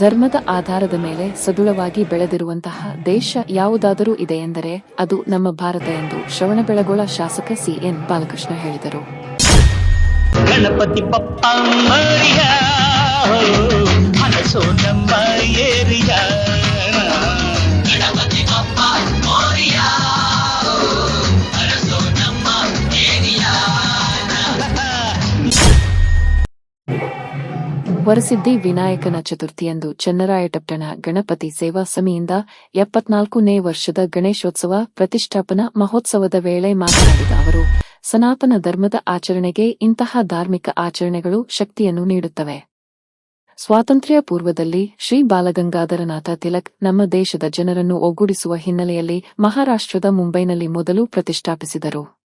ಧರ್ಮದ ಆಧಾರದ ಮೇಲೆ ಸದುಳವಾಗಿ ಬೆಳೆದಿರುವಂತಹ ದೇಶ ಯಾವುದಾದರೂ ಇದೆ ಎಂದರೆ ಅದು ನಮ್ಮ ಭಾರತ ಎಂದು ಶ್ರವಣಬೆಳಗೊಳ ಶಾಸಕ ಸಿಎನ್ ಬಾಲಕೃಷ್ಣ ಹೇಳಿದರು. ಗಣಪತಿ ವರಸಿದ್ದಿ ವಿನಾಯಕನ ಚತುರ್ಥಿಯಂದು ಚನ್ನರಾಯಟಪ್ಪಣ ಗಣಪತಿ ಸೇವಾ ಸಮಿತಿಯಿಂದ ಎಪ್ಪತ್ನಾಲ್ಕನೇ ವರ್ಷದ ಗಣೇಶೋತ್ಸವ ಪ್ರತಿಷ್ಠಾಪನಾ ಮಹೋತ್ಸವದ ವೇಳೆ ಮಾತನಾಡಿದ ಅವರು, ಸನಾತನ ಧರ್ಮದ ಆಚರಣೆಗೆ ಇಂತಹ ಧಾರ್ಮಿಕ ಆಚರಣೆಗಳು ಶಕ್ತಿಯನ್ನು ನೀಡುತ್ತವೆ. ಸ್ವಾತಂತ್ರ್ಯ ಪೂರ್ವದಲ್ಲಿ ಶ್ರೀ ಬಾಲಗಂಗಾಧರನಾಥ ತಿಲಕ್ ನಮ್ಮ ದೇಶದ ಜನರನ್ನು ಒಗ್ಗೂಡಿಸುವ ಹಿನ್ನೆಲೆಯಲ್ಲಿ ಮಹಾರಾಷ್ಟ್ರದ ಮುಂಬೈನಲ್ಲಿ ಮೊದಲು ಪ್ರತಿಷ್ಠಾಪಿಸಿದರು.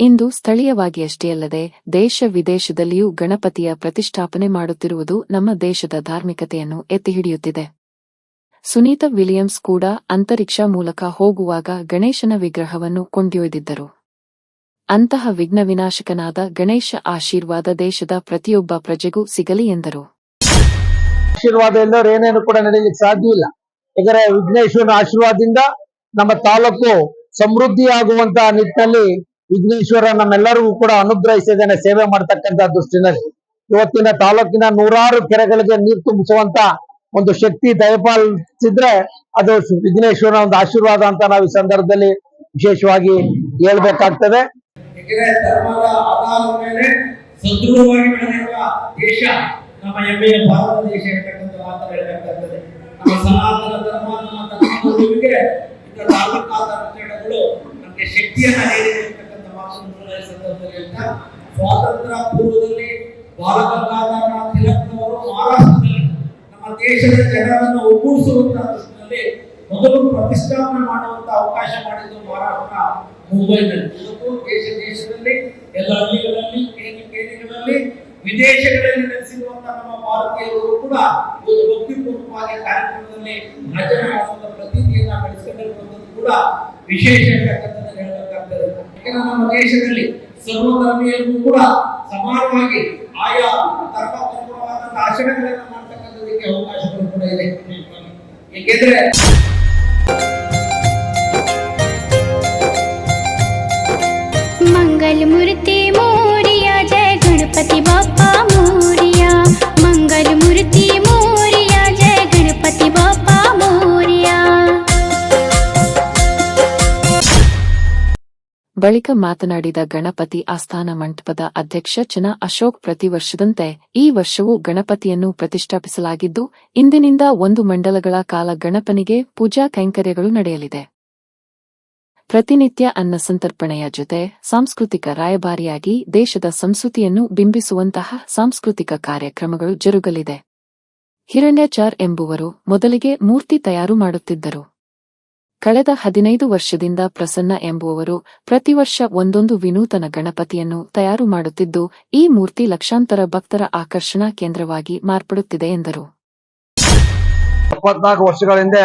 ಇಂದು ಸ್ಥಳೀಯವಾಗಿ ಅಷ್ಟೇ ಅಲ್ಲದೆ ದೇಶ ವಿದೇಶದಲ್ಲಿಯೂ ಗಣಪತಿಯ ಪ್ರತಿಷ್ಠಾಪನೆ ಮಾಡುತ್ತಿರುವುದು ನಮ್ಮ ದೇಶದ ಧಾರ್ಮಿಕತೆಯನ್ನು ಎತ್ತಿಹಿಡಿಯುತ್ತಿದೆ. ಸುನೀತಾ ವಿಲಿಯಮ್ಸ್ ಕೂಡ ಅಂತರಿಕ್ಷ ಮೂಲಕ ಹೋಗುವಾಗ ಗಣೇಶನ ವಿಗ್ರಹವನ್ನು ಕೊಂಡೊಯ್ದಿದ್ದರು ಅಂತಹ ವಿಘ್ನ ವಿನಾಶಕನಾದ ಗಣೇಶ ಆಶೀರ್ವಾದ ದೇಶದ ಪ್ರತಿಯೊಬ್ಬ ಪ್ರಜೆಗೂ ಸಿಗಲಿ ಎಂದರು. ಆಶೀರ್ವಾದ ಎಲ್ಲರೂ ಏನೇನು ಕೂಡ ನಡೆಯಲಿಕ್ಕೆ ಸಾಧ್ಯವಿಲ್ಲ ಯಾಕಂದ್ರೆ ವಿಘ್ನೇಶ್ವರನ ಆಶೀರ್ವಾದದಿಂದ ನಮ್ಮ ತಾಲೂಕು ಸಮೃದ್ಧಿಯಾಗುವಂತಹ ನಿಟ್ಟಿನಲ್ಲಿ ವಿಘ್ನೇಶ್ವರ ನಮ್ಮೆಲ್ಲರಿಗೂ ಕೂಡ ಅನುಗ್ರಹಿಸಿದ್ದೇನೆ ಸೇವೆ ಮಾಡ್ತಕ್ಕಂತ ದೃಷ್ಟಿನಲ್ಲಿ. ಇವತ್ತಿನ ತಾಲೂಕಿನ ನೂರಾರು ಕೆರೆಗಳಿಗೆ ನೀರು ತುಂಬಿಸುವಂತ ಒಂದು ಶಕ್ತಿ ದಯಪಾಲಿಸಿದ್ರೆ ಅದು ವಿಘ್ನೇಶ್ವರನ ಒಂದು ಆಶೀರ್ವಾದ ಅಂತ ನಾವು ಈ ಸಂದರ್ಭದಲ್ಲಿ ವಿಶೇಷವಾಗಿ ಹೇಳ್ಬೇಕಾಗ್ತದೆ. ಸದೃಢವಾಗಿ ದೇಶ, ನಮ್ಮ ಭಾರತ ದೇಶ ಮಾತು ಧರ್ಮ, ನಮ್ಮ ಶಕ್ತಿಯನ್ನ ಈ ಸಂದರ್ಭದಲ್ಲಿ ಅಂತ ಸ್ವಾತಂತ್ರ್ಯ ಪೂರ್ವದಲ್ಲಿ ಬಾಲಗಂಗಾಧರ ತಿಲಕ್ನವರು ಮಹಾರಾಷ್ಟ್ರದಲ್ಲಿ ನಮ್ಮ ದೇಶದ ಜನರನ್ನು ಒಗ್ಗೂಡಿಸುವಂತಹ ದೃಷ್ಟಿಯಲ್ಲಿ ಮೊದಲು ಪ್ರತಿಷ್ಠಾಪನೆ ಮಾಡುವಂತ ಅವಕಾಶ ಮಾಡಿದ್ದು ಮಹಾರಾಷ್ಟ್ರ, ಮುಂಬೈನಲ್ಲಿ. ಇವತ್ತು ದೇಶ, ದೇಶದಲ್ಲಿ ಎಲ್ಲ ಹಳ್ಳಿಗಳಲ್ಲಿ, ಕೇಂದ್ರ, ಕೇಂದ್ರಗಳಲ್ಲಿ, ವಿದೇಶಗಳಲ್ಲಿ ನೆಲೆಸಿರುವಂತಹ ನಮ್ಮ ಭಾರತೀಯರು ಕೂಡ ಒಂದು ಭಕ್ತಿಪೂರ್ವಕವಾಗಿ ಕಾರ್ಯಕ್ರಮದಲ್ಲಿ ಆಚರಣೆ ಮಾಡುವಂತ ಪ್ರತೀತಿಯನ್ನ ಬೆಳೆಸಿಕೊಂಡಿರುವಂತದ್ದು ಕೂಡ ವಿಶೇಷ ಯಾಕೆ ನಮ್ಮ ದೇಶದಲ್ಲಿ ಸರ್ವಧರ್ಮೀಯರಿಗೂ ಕೂಡ ಸಮಾನವಾಗಿ ಆಯಾ ಧರ್ಮ ಅನುಗುಣವಾದಂತಹ ಆಚರಣೆಗಳನ್ನು ಮಾಡ್ತಕ್ಕಂಥದಕ್ಕೆ ಅವಕಾಶಗಳು ಕೂಡ ಇದೆ. ಏಕೆಂದ್ರೆ ಮಂಗಲ್ ಮೂರ್ತಿ ಬಳಿಕ ಮಾತನಾಡಿದ ಗಣಪತಿ ಆಸ್ಥಾನ ಮಂಟಪದ ಅಧ್ಯಕ್ಷ ಚನ ಅಶೋಕ್ ಪ್ರತಿ ವರ್ಷದಂತೆ ಈ ವರ್ಷವೂ ಗಣಪತಿಯನ್ನು ಪ್ರತಿಷ್ಠಾಪಿಸಲಾಗಿದ್ದು, ಇಂದಿನಿಂದ ಒಂದು ಮಂಡಲಗಳ ಕಾಲ ಗಣಪನಿಗೆ ಪೂಜಾ ಕೈಂಕರ್ಯಗಳು ನಡೆಯಲಿದೆ. ಪ್ರತಿನಿತ್ಯ ಅನ್ನ ಸಂತರ್ಪಣೆಯ ಜೊತೆ ಸಾಂಸ್ಕೃತಿಕ ರಾಯಭಾರಿಯಾಗಿ ದೇಶದ ಸಂಸ್ಕೃತಿಯನ್ನು ಬಿಂಬಿಸುವಂತಹ ಸಾಂಸ್ಕೃತಿಕ ಕಾರ್ಯಕ್ರಮಗಳು ಜರುಗಲಿದೆ. ಹಿರಣ್ಯಾಚಾರ್ ಎಂಬುವರು ಮೊದಲಿಗೆ ಮೂರ್ತಿ ತಯಾರು ಮಾಡುತ್ತಿದ್ದರು. ಕಳೆದ ಹದಿನೈದು ವರ್ಷದಿಂದ ಪ್ರಸನ್ನ ಎಂಬುವವರು ಪ್ರತಿ ವರ್ಷ ಒಂದೊಂದು ವಿನೂತನ ಗಣಪತಿಯನ್ನು ತಯಾರು ಮಾಡುತ್ತಿದ್ದು, ಈ ಮೂರ್ತಿ ಲಕ್ಷಾಂತರ ಭಕ್ತರ ಆಕರ್ಷಣಾ ಕೇಂದ್ರವಾಗಿ ಮಾರ್ಪಡುತ್ತಿದೆ ಎಂದರು. ವರ್ಷಗಳಿಂದ ವರ್ಷಗಳ ಹಿಂದೆ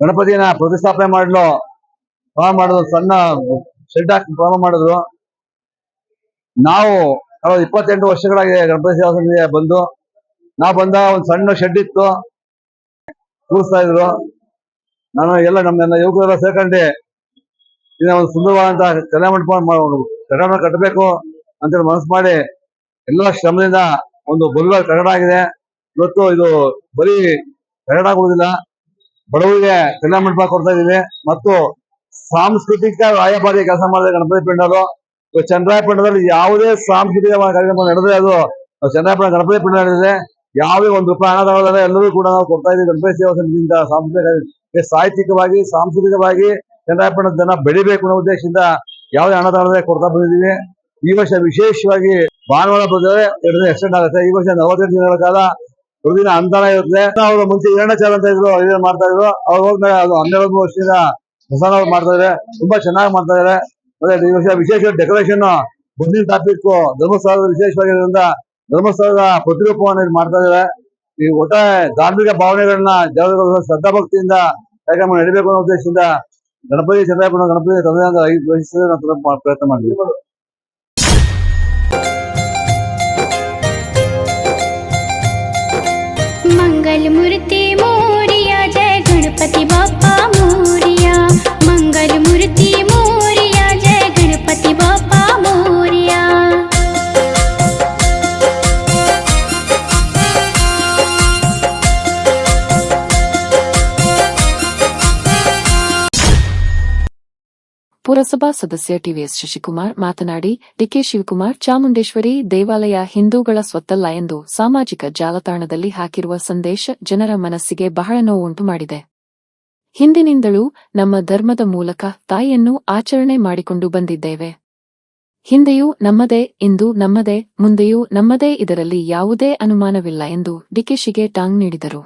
ಗಣಪತಿಯನ್ನ ಪ್ರತಿಷ್ಠಾಪನೆ ಮಾಡಲು, ಪ್ರಾರಂಭ ಮಾಡಿದ್ರು, ಸಣ್ಣ ಶೆಡ್ ಹಾಕಿ ಪ್ರಾರಂಭ ಮಾಡಿದ್ರು. ನಾವು ಇಪ್ಪತ್ತೆಂಟು ವರ್ಷಗಳಾಗಿ ಗಣಪತಿ ಸೇವಾ ಬಂದು, ನಾವು ಬಂದ ಒಂದು ಸಣ್ಣ ಶೆಡ್ ಇತ್ತು ಕೂರಿಸ್ತಾ ಇದ್ರು. ನಾನು ಎಲ್ಲ ನಮ್ಮ ಯುವಕರೆಲ್ಲ ಸೇರ್ಕೊಂಡು. ಇದನ್ನ ಒಂದು ಸುಂದರವಾದಂತಹ ಕಲ್ಯಾಣ ಮಂಟಪ ಕಟ್ಟಡ ಕಟ್ಟಬೇಕು ಅಂತೇಳಿ ಮನಸ್ಸು ಮಾಡಿ ಎಲ್ಲ ಶ್ರಮದಿಂದ ಒಂದು ಬಲುವ ಕಟ್ಟಡ ಆಗಿದೆ. ಇವತ್ತು ಇದು ಬರೀ ಕಟ್ಟಡ ಆಗುವುದಿಲ್ಲ ಬಡವರಿಗೆ ಕಲ್ಯಾಣ ಮಂಟಪ ಕೊಡ್ತಾ ಇದ್ದೀವಿ. ಮತ್ತು ಸಾಂಸ್ಕೃತಿಕ ರಾಯಭಾರಿ ಕೆಲಸ ಮಾಡಿದೆ ಗಣಪತಿ ಪಿಂಡರು ಇವತ್ತು ಚಂದ್ರಾಯ ಪಿಂಡದಲ್ಲಿ ಯಾವುದೇ ಸಾಂಸ್ಕೃತಿಕ ಕಾರ್ಯಕ್ರಮ ನಡೆದ್ರೆ ಅದು. ಚಂದ್ರಾಯ ಪಿಂಡ ಗಣಪತಿ ಪಿಂಡ ನಡೆದಿದೆ. ಯಾವುದೇ ಒಂದು ರೂಪಾಯಿ ಹಣ ತಗೊಳ್ಳದೆ ಎಲ್ಲರೂ ಕೂಡ ನಾವು ಕೊಡ್ತಾ ಇದ್ದೀವಿ. ಗಣಪತಿ ಸೇವಾ ಸಮಿತಿಯಿಂದ ಸಾಂಸ್ಕೃತಿಕ ಸಾಹಿತ್ಯಿಕವಾಗಿ, ಸಾಂಸ್ಕೃತಿಕವಾಗಿ ಚಂದ್ರಾಯ ಪಿಂಡದ ಜನ ಬೆಳಿಬೇಕು ಅನ್ನೋ ಉದ್ದೇಶದಿಂದ ಯಾವುದೇ ಹಣ ತಗೊಳ್ಳದೆ ಕೊಡ್ತಾ ಬಂದಿದ್ದೀವಿ. ಈ ವರ್ಷ ವಿಶೇಷವಾಗಿ ಭಾನುವಾರ ಬಂದರೆ ಎರಡು ದಿನ ಎಕ್ಸ್ಟೆಂಡ್ ಆಗುತ್ತೆ. ಈ ವರ್ಷ ನಲವತ್ತೆಂಟು ದಿನಗಳ ಕಾಲ ಪ್ರತಿದಿನ ಅನುದಾನ ಇರುತ್ತೆ. ಅವರು ಮುಂಚೆ ಹಿರಣ್ಯಾಚಾರ ಅಂತ ಇದ್ರು ಇದನ್ನ ಮಾಡ್ತಾ ಇದ್ರು. ಅವ್ರು ಹೋದ್ಮೇಲೆ ಅದು ಹನ್ನೆರಡು ವರ್ಷದಿಂದ ಹೊಸನ ಮಾಡ್ತಾ ಇದ್ದಾರೆ ತುಂಬಾ ಚೆನ್ನಾಗಿ ಮಾಡ್ತಾ ಇದ್ದಾರೆ ಮತ್ತೆ ಈ ವರ್ಷ ವಿಶೇಷ ಡೆಕೋರೇಷನ್ ಮುಂದಿನ ಟಾಪಿಕ್ ಧರ್ಮಸ್ಥಳದ ವಿಶೇಷವಾಗಿರೋದ್ರಿಂದ ಧರ್ಮಸ್ಥಳದ ಪ್ರತಿರೂಪವನ್ನು ಇದು ಮಾಡ್ತಾ ಇದ್ದಾರೆ. ಈ ಒಟ್ಟ ಧಾರ್ಮಿಕ ಭಾವನೆಗಳನ್ನ ಜನರು ಶ್ರದ್ಧಾ ಭಕ್ತಿಯಿಂದ ಕಾರ್ಯಕ್ರಮ ನಡೀಬೇಕು ಅನ್ನೋ ಉದ್ದೇಶದಿಂದ ಗಣಪತಿ ಚಂದ್ರಪ್ಪನ ಗಣಪತಿ ತಂದೆಯಿಂದ ಪ್ರಯತ್ನ ಮಾಡಿದ್ವಿ ಮಂಗಲ್ ಪುರಸಭಾ ಸದಸ್ಯ ಟಿವಿಎಸ್ ಶಶಿಕುಮಾರ್ ಮಾತನಾಡಿ, ಡಿಕೆ ಶಿವಕುಮಾರ್ ಚಾಮುಂಡೇಶ್ವರಿ ದೇವಾಲಯ ಹಿಂದೂಗಳ ಸ್ವತ್ತಲ್ಲ ಎಂದು ಸಾಮಾಜಿಕ ಜಾಲತಾಣದಲ್ಲಿ ಹಾಕಿರುವ ಸಂದೇಶ ಜನರ ಮನಸ್ಸಿಗೆ ಬಹಳ ನೋವುಂಟು ಮಾಡಿದೆ. ಹಿಂದಿನಿಂದಲೂ ನಮ್ಮ ಧರ್ಮದ ಮೂಲಕ ತಾಯಿಯನ್ನು ಆಚರಣೆ ಮಾಡಿಕೊಂಡು ಬಂದಿದ್ದೇವೆ. ಹಿಂದೆಯೂ ನಮ್ಮದೇ, ಇಂದು ನಮ್ಮದೇ, ಮುಂದೆಯೂ ನಮ್ಮದೇ ಇದರಲ್ಲಿ ಯಾವುದೇ ಅನುಮಾನವಿಲ್ಲ ಎಂದು ಡಿಕೆಶಿಗೆ ಟಾಂಗ್ ನೀಡಿದರು.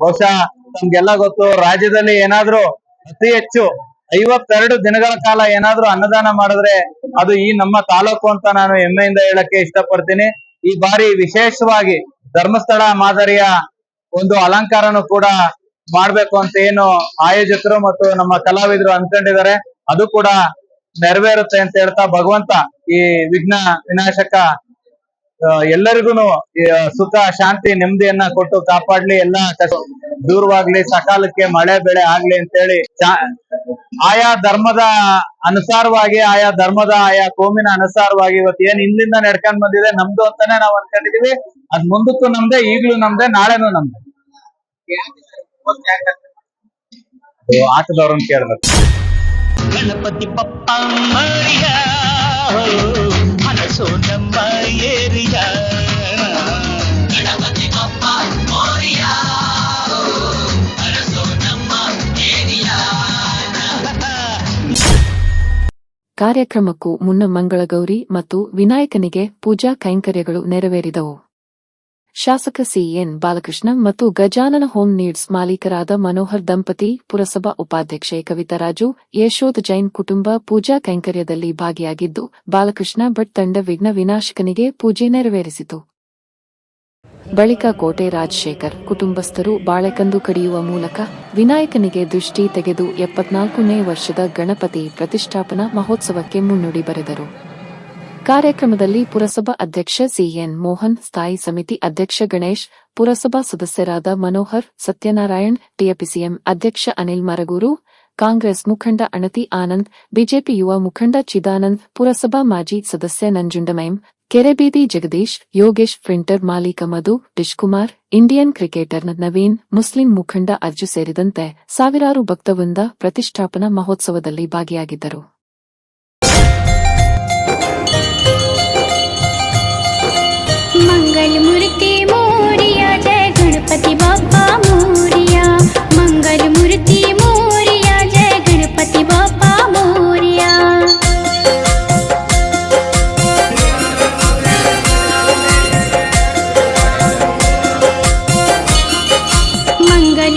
ಬಹುಶಃ ನಮ್ಗೆಲ್ಲ ಗೊತ್ತು, ರಾಜ್ಯದಲ್ಲಿ ಏನಾದರೂ ಅತಿ ಹೆಚ್ಚು ಐವತ್ತೆರಡು ದಿನಗಳ ಕಾಲ ಏನಾದ್ರೂ ಅನ್ನದಾನ ಮಾಡಿದ್ರೆ ಅದು ಈ ನಮ್ಮ ತಾಲೂಕು ಅಂತ ನಾನು ಹೆಮ್ಮೆಯಿಂದ ಹೇಳಕ್ಕೆ ಇಷ್ಟಪಡ್ತೀನಿ. ಈ ಬಾರಿ ವಿಶೇಷವಾಗಿ ಧರ್ಮಸ್ಥಳ ಮಾದರಿಯ ಒಂದು ಅಲಂಕಾರನು ಕೂಡ ಮಾಡ್ಬೇಕು ಅಂತ ಏನು ಆಯೋಜಕರು ಮತ್ತು ನಮ್ಮ ಕಲಾವಿದರು ಅನ್ಕೊಂಡಿದ್ದಾರೆ. ಅದು ಕೂಡ ನೆರವೇರುತ್ತೆ ಅಂತ ಹೇಳ್ತಾ ಭಗವಂತ ಈ ವಿಘ್ನ ವಿನಾಶಕ ಎಲ್ಲರಿಗೂ ಸುಖ, ಶಾಂತಿ, ನೆಮ್ಮದಿಯನ್ನ ಕೊಟ್ಟು ಕಾಪಾಡ್ಲಿ. ಎಲ್ಲ ದೂರವಾಗ್ಲಿ, ಸಕಾಲಕ್ಕೆ ಮಳೆ, ಬೆಳೆ ಆಗ್ಲಿ ಅಂತೇಳಿ ಆಯಾ ಧರ್ಮದ ಅನುಸಾರವಾಗಿ, ಆಯಾ ಧರ್ಮದ, ಆಯಾ ಕೋಮಿನ ಅನುಸಾರವಾಗಿ ಇವತ್ತು ಏನ್ ಇಲ್ಲಿಂದ ನಡ್ಕೊಂಡ್ ಬಂದಿದೆ ನಮ್ದು ಅಂತಾನೆ ನಾವ್ ಅನ್ಕೊಂಡಿದೀವಿ. ಅದ್ ಮುಂದಕ್ಕೂ ನಮ್ದೆ, ಈಗ್ಲೂ ನಮ್ದೆ, ನಾಳೆನೂ ನಮ್ದೆ. ಆಟದವ್ರನ್ನ ಕೇಳ್ಬೇಕು. ಗಣಪತಿ ಪಪ್ಪ ಮರಿಯ ಮನಸ್ಸು ನಮ್ಮ ಏರಿಯ ಕಾರ್ಯಕ್ರಮಕ್ಕೂ ಮುನ್ನ ಮಂಗಳಗೌರಿ ಮತ್ತು ವಿನಾಯಕನಿಗೆ ಪೂಜಾ ಕೈಂಕರ್ಯಗಳು ನೆರವೇರಿದವು. ಶಾಸಕ ಸಿಎನ್ ಬಾಲಕೃಷ್ಣ ಮತ್ತು ಗಜಾನನ ಹೋಮ್ ನೀಡ್ಸ್ ಮಾಲೀಕರಾದ ಮನೋಹರ್ ದಂಪತಿ, ಪುರಸಭಾ ಉಪಾಧ್ಯಕ್ಷೆ ಕವಿತಾ ರಾಜು ಯಶೋದ್ ಜೈನ್ ಕುಟುಂಬ ಪೂಜಾ ಕೈಂಕರ್ಯದಲ್ಲಿ ಭಾಗಿಯಾಗಿದ್ದು, ಬಾಲಕೃಷ್ಣ ಭಟ್ ತಂಡ ವಿಘ್ನ ವಿನಾಶಕನಿಗೆ ಪೂಜೆ ನೆರವೇರಿಸಿತು. ಬಳಿಕ ಕೋಟೆ ರಾಜಶೇಖರ್, ಕುಟುಂಬಸ್ಥರು ಬಾಳೆಕಂದು ಕಡಿಯುವ ಮೂಲಕ ವಿನಾಯಕನಿಗೆ ದೃಷ್ಟಿ ತೆಗೆದು ಎಪ್ಪತ್ನಾಲ್ಕನೇ ವರ್ಷದ ಗಣಪತಿ ಪ್ರತಿಷ್ಠಾಪನಾ ಮಹೋತ್ಸವಕ್ಕೆ ಮುನ್ನುಡಿ ಬರೆದರು. ಕಾರ್ಯಕ್ರಮದಲ್ಲಿ ಪುರಸಭಾ ಅಧ್ಯಕ್ಷ ಸಿಎನ್ ಮೋಹನ್, ಸ್ಥಾಯಿ ಸಮಿತಿ ಅಧ್ಯಕ್ಷ ಗಣೇಶ್, ಪುರಸಭಾ ಸದಸ್ಯರಾದ ಮನೋಹರ್, ಸತ್ಯನಾರಾಯಣ್ ಟಿಎಪಿಸಿಎಂ ಅಧ್ಯಕ್ಷ ಅನಿಲ್ ಮರಗೂರು, ಕಾಂಗ್ರೆಸ್ ಮುಖಂಡ ಅಣತಿ ಆನಂದ್, ಬಿಜೆಪಿ ಯುವ ಮುಖಂಡ ಚಿದಾನಂದ್, ಪುರಸಭಾ ಮಾಜಿ ಸದಸ್ಯ ನಂಜುಂಡಮೈಮ್ ಕೆರೆಬೀದಿ ಜಗದೀಶ್, ಯೋಗೇಶ್, ಪ್ರಿಂಟರ್ ಮಾಲೀಕ ಮಧು ಡಿಶ್ಕುಮಾರ್ ಇಂಡಿಯನ್ ಕ್ರಿಕೆಟರ್ ನವೀನ್, ಮುಸ್ಲಿಂ ಮುಖಂಡ ಅರ್ಜು ಸೇರಿದಂತೆ ಸಾವಿರಾರು ಭಕ್ತವೃಂದ ಪ್ರತಿಷ್ಠಾಪನಾ ಮಹೋತ್ಸವದಲ್ಲಿ ಭಾಗಿಯಾಗಿದ್ದರು.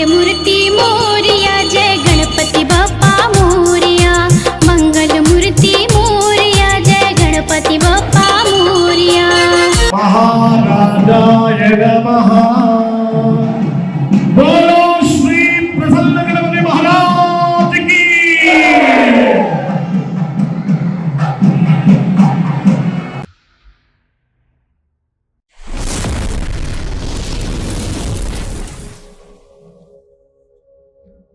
மேலும் உறுத்தி